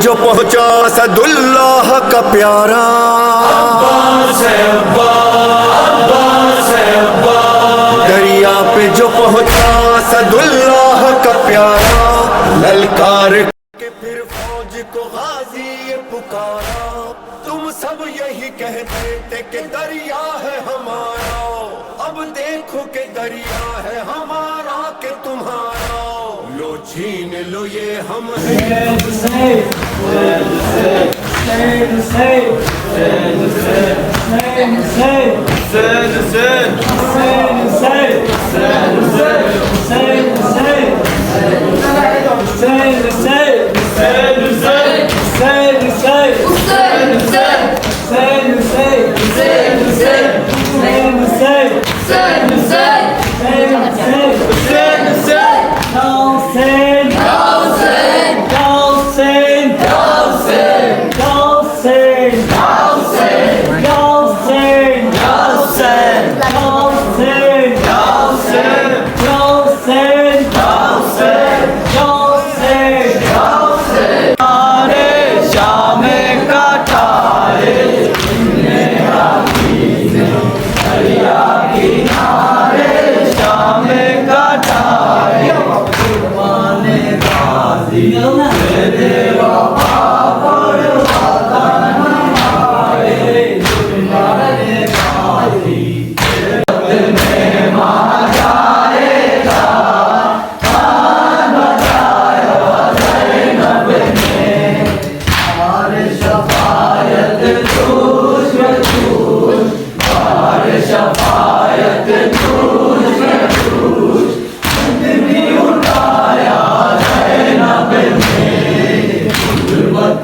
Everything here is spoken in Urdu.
جو پہنچا سد اللہ کا پیارا۔ دریا پہ جو پہنچا سد اللہ کا پیارا۔ للکار کے پھر فوج کو غازی پکارا۔ تم سب یہی کہتے تھے کہ دریا ہے ہمارا۔ اب دیکھو کہ دریا ہے ہمارا کہ تمہارا۔ لو چھین لو یہ ہم ہیں۔ جی، جی، جی، Hüseyin Hüseyin Hüseyin Hüseyin Hüseyin Hüseyin Amém.